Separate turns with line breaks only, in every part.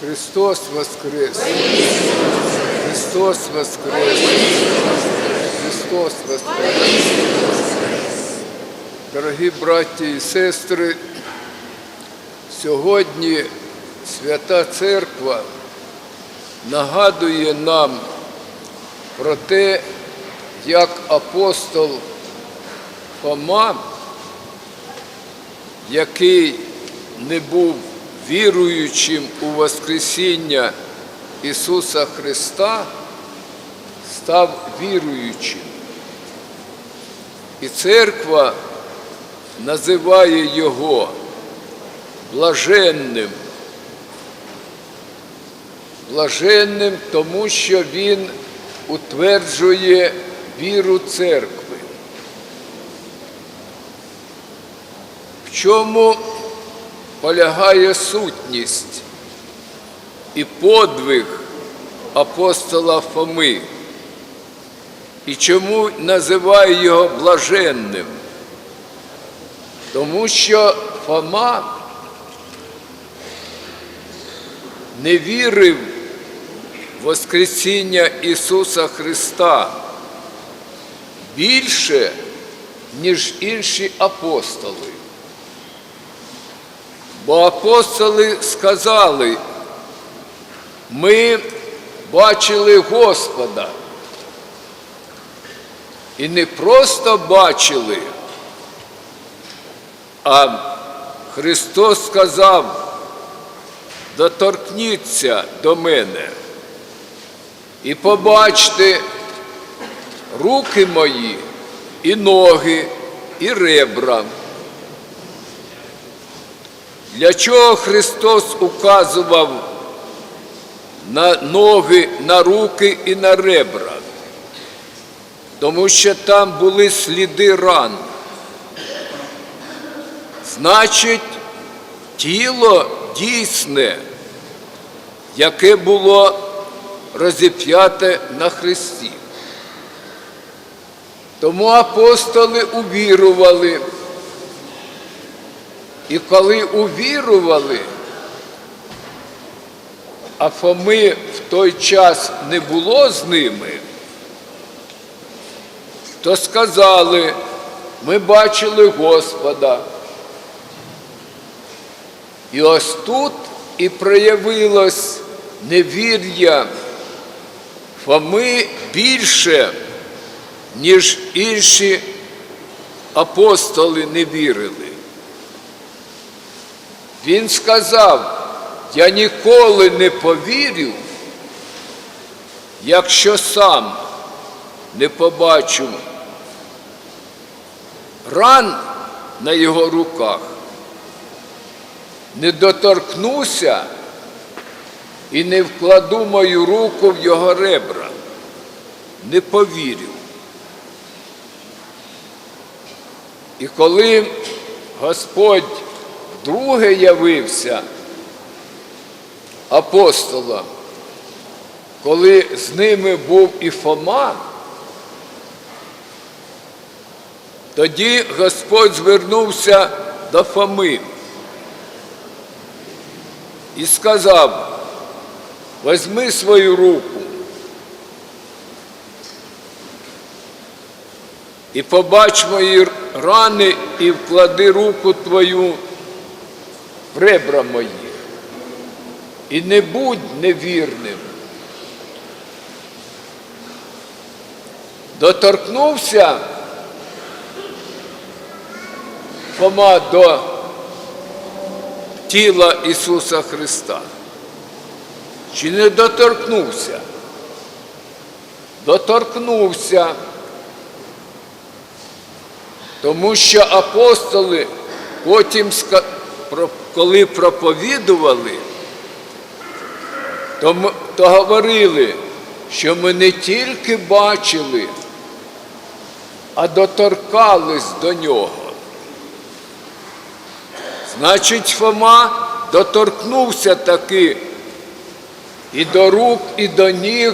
Христос воскрес! Христос воскрес! Христос воскрес! Дорогі браті і сестри, сьогодні Свята Церква нагадує нам про те, як апостол Фома, який не був віруючим у Воскресіння Ісуса Христа, став віруючим. І церква називає його блаженним. Блаженним, тому що він утверджує віру церкви. В чому полягає сутність і подвиг апостола Фоми? І чому називає його блаженним? Тому що Фома не вірив в Воскресіння Ісуса Христа більше, ніж інші апостоли. Бо апостоли сказали, ми бачили Господа. І не просто бачили, а Христос сказав, доторкніться до мене і побачте руки мої, і ноги, і ребра. Для чого Христос указував на ноги, на руки і на ребра? Тому що там були сліди ран. Значить, тіло дійсне, яке було розіп'яте на Христі. Тому апостоли увірували. І коли увірували, а Фоми в той час не було з ними, то сказали, ми бачили Господа. І ось тут і проявилось невір'я Фоми більше, ніж інші апостоли не вірили. Він сказав, я ніколи не повірю, якщо сам не побачу ран на його руках, не доторкнуся і не вкладу мою руку в його ребра, не повірю. І коли Господь вдруге явився апостолам, коли з ними був і Фома, тоді Господь звернувся до Фоми і сказав, возьми свою руку і побач мої рани і вклади руку твою ребра мої. І не будь невірним. Доторкнувся Фома до тіла Ісуса Христа. Чи не доторкнувся? Доторкнувся. Тому що апостоли потім, коли проповідували, то, то говорили, що ми не тільки бачили, а доторкались до нього. Значить, Фома доторкнувся таки і до рук, і до ніг,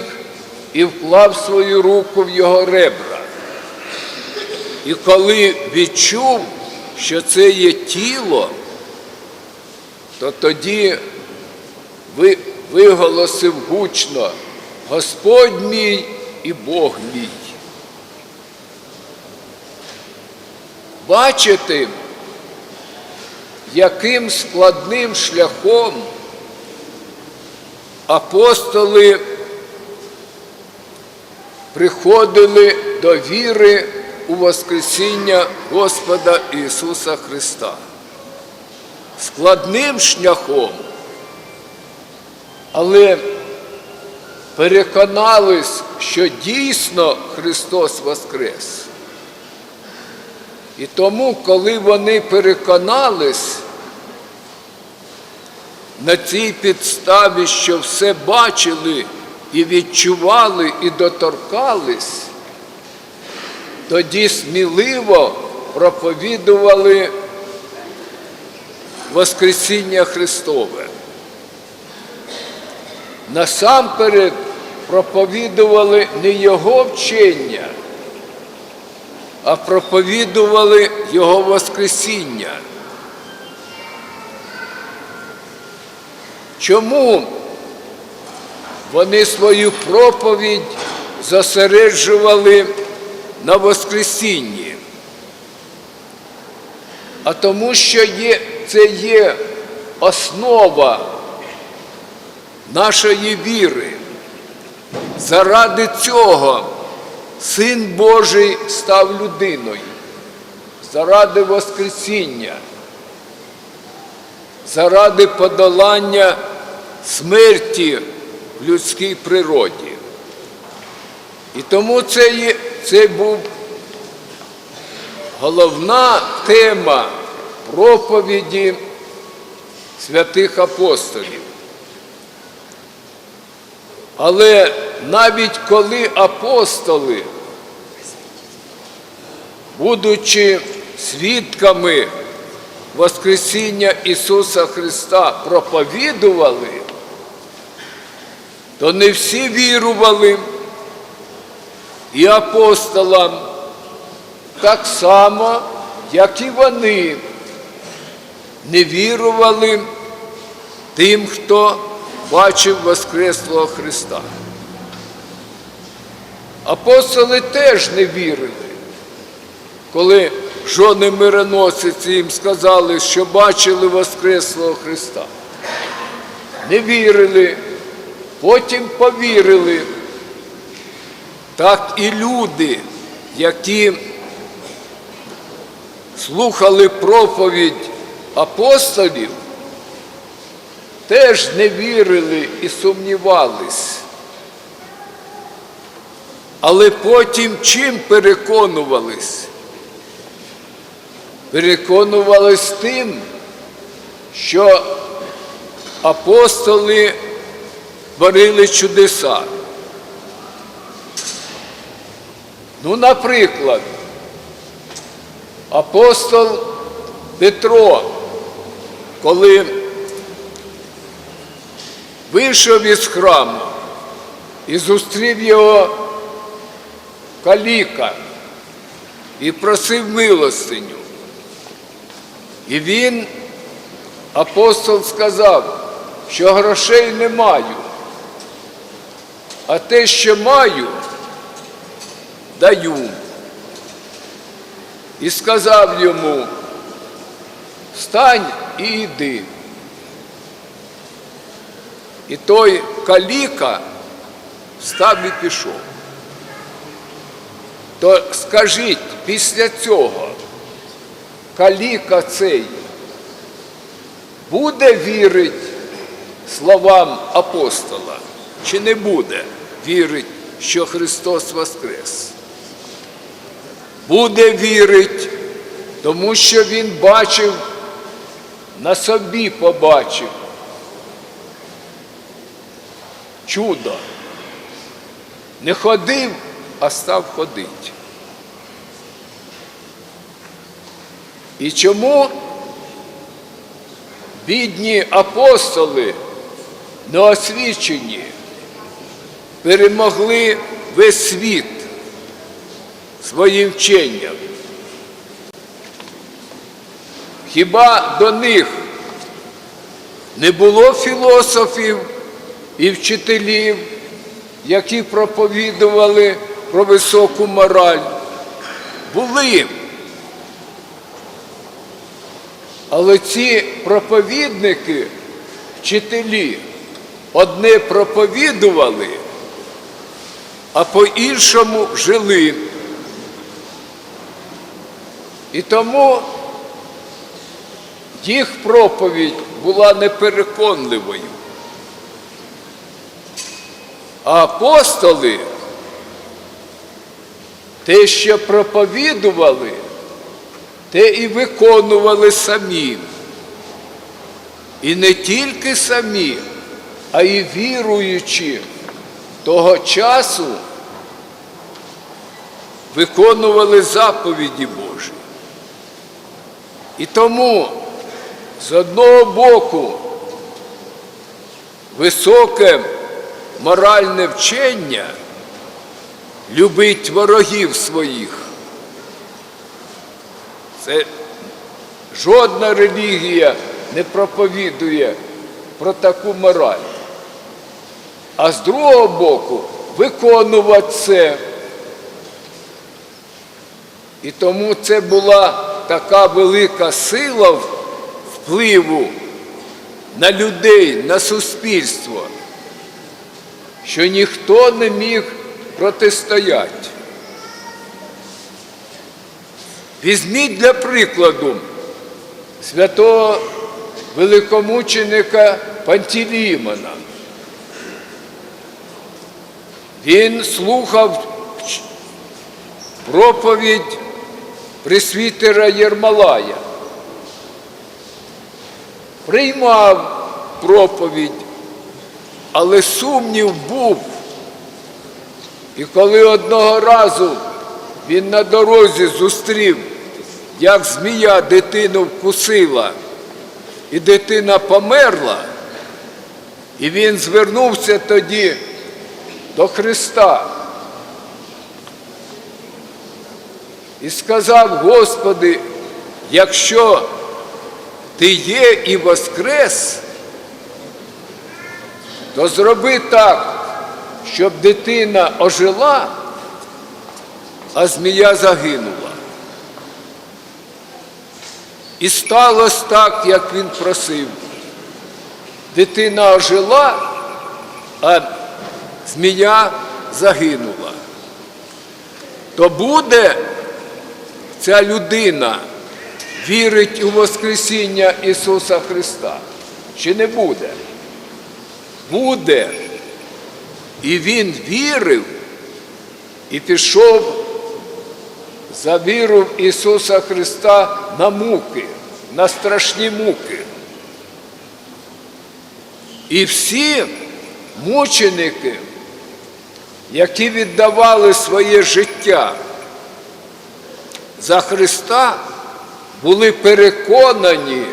і вклав свою руку в його ребра. І коли відчув, що це є тіло, то тоді виголосив гучно Господь мій і Бог мій. Бачите, яким складним шляхом апостоли приходили до віри у Воскресіння Господа Ісуса Христа. Складним шляхом, але переконались, що дійсно Христос Воскрес. І тому, коли вони переконались на цій підставі, що все бачили і відчували, і доторкались, тоді сміливо проповідували Воскресіння Христове. Насамперед проповідували не Його вчення, а проповідували Його Воскресіння. Чому вони свою проповідь зосереджували на Воскресінні? А тому, що є, це є основа нашої віри. Заради цього Син Божий став людиною, заради Воскресіння, заради подолання смерті в людській природі. І тому це, є, це був головна тема проповіді святих апостолів. Але навіть коли апостоли, будучи свідками Воскресіння Ісуса Христа, проповідували, то не всі вірували і апостолам так само, як і вони не вірували тим, хто бачив Воскреслого Христа. Апостоли теж не вірили, коли жони мироносиці їм сказали, що бачили Воскреслого Христа. Не вірили, потім повірили. Так і люди, які слухали проповідь апостолів, теж не вірили і сумнівались. Але потім чим переконувались? Переконувались тим, що апостоли творили чудеса. Ну, наприклад, апостол Петро, коли вийшов із храму і зустрів його каліка і просив милостиню. І він, апостол, сказав, що грошей не маю, а те, що маю, даю. І сказав йому, встань і йди. І той каліка встав і пішов. То скажіть, після цього каліка цей буде вірити словам апостола, чи не буде вірити, що Христос Воскрес? Буде вірити, тому що він бачив, на собі побачив чудо. Не ходив, а став ходити. І чому бідні апостоли неосвічені перемогли весь світ своїм вченням? Хіба до них Не було філософів і вчителів, які проповідували про високу мораль. Були. Але ці проповідники, вчителі, одне проповідували, а по-іншому жили. І тому їх проповідь була непереконливою. А апостоли те, що проповідували, те і виконували самі. І не тільки самі, а й віруючи того часу виконували заповіді Божі. І тому з одного боку високе моральне вчення любить ворогів своїх. Це жодна релігія не проповідує про таку мораль. А з другого боку виконувати це. І тому це була така велика сила впливу на людей, на суспільство, що ніхто не міг протистояти. Візьміть для прикладу святого великомученика Пантелеймона. Він слухав проповідь пресвітера Єрмалая, приймав проповідь, але сумнів був. І коли одного разу він на дорозі зустрів, як змія дитину вкусила, і дитина померла, і він звернувся тоді до Христа і сказав, Господи, якщо Ти є і воскрес, то зроби так, щоб дитина ожила, а змія загинула. І сталося так, як він просив. Дитина ожила, а змія загинула. То буде ця людина вірить у Воскресіння Ісуса Христа? Чи не буде? Буде. І він вірив і пішов за віру в Ісуса Христа на муки, на страшні муки. І всі мученики, які віддавали своє життя за Христа, були переконані,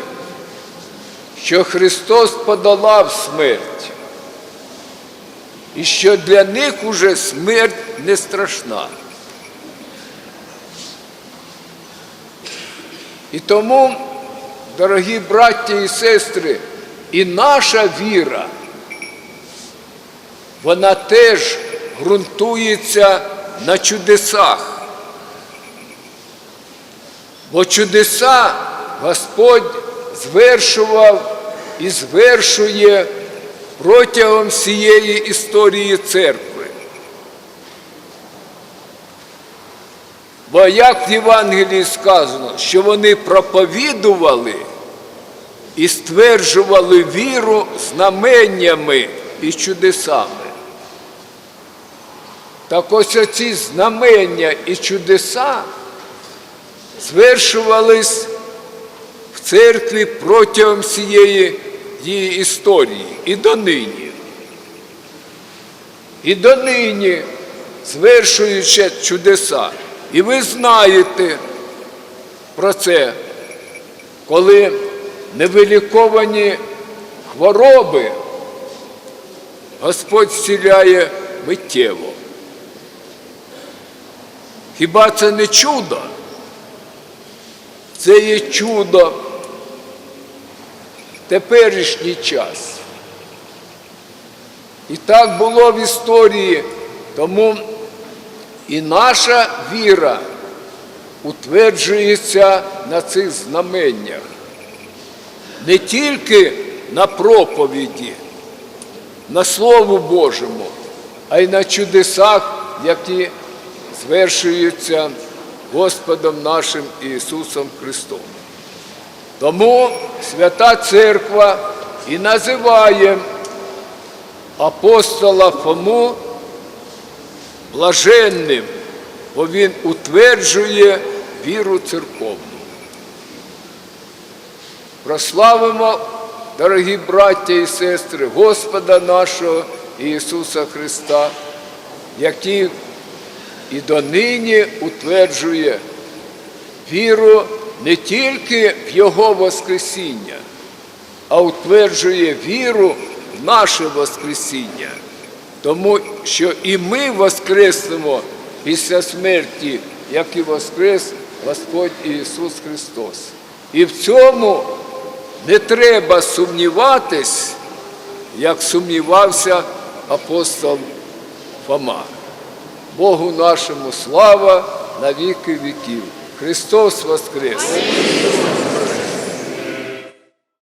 що Христос подолав смерть. І що для них уже смерть не страшна. І тому, дорогі браття і сестри, і наша віра, вона теж ґрунтується на чудесах. Бо чудеса Господь звершував і звершує протягом всієї історії церкви. Бо як в Євангелії сказано, що вони проповідували і стверджували віру знаменнями і чудесами. Так ось оці знамення і чудеса звершувались в церкві протягом всієї її історії і донині. І донині звершуючи чудеса. І ви знаєте про це, коли невиліковані хвороби Господь зціляє миттєво. Хіба це не чудо? Це є чудо теперішній час. І так було в історії, тому і наша віра утверджується на цих знаменнях. Не тільки на проповіді, на Слову Божому, а й на чудесах, які звершуються Господом нашим Ісусом Христом. Тому Свята Церква і називає апостола Фому блаженним, бо він утверджує віру церковну. Прославимо, дорогі браття і сестри, Господа нашого Ісуса Христа, який і донині утверджує віру не тільки в Його Воскресіння, а утверджує віру в наше Воскресіння, тому що і ми воскреснемо після смерті, як і воскрес Господь Ісус Христос. І в цьому не треба сумніватись, як сумнівався апостол Фома. Богу нашому слава на віки віків. Христос Воскрес!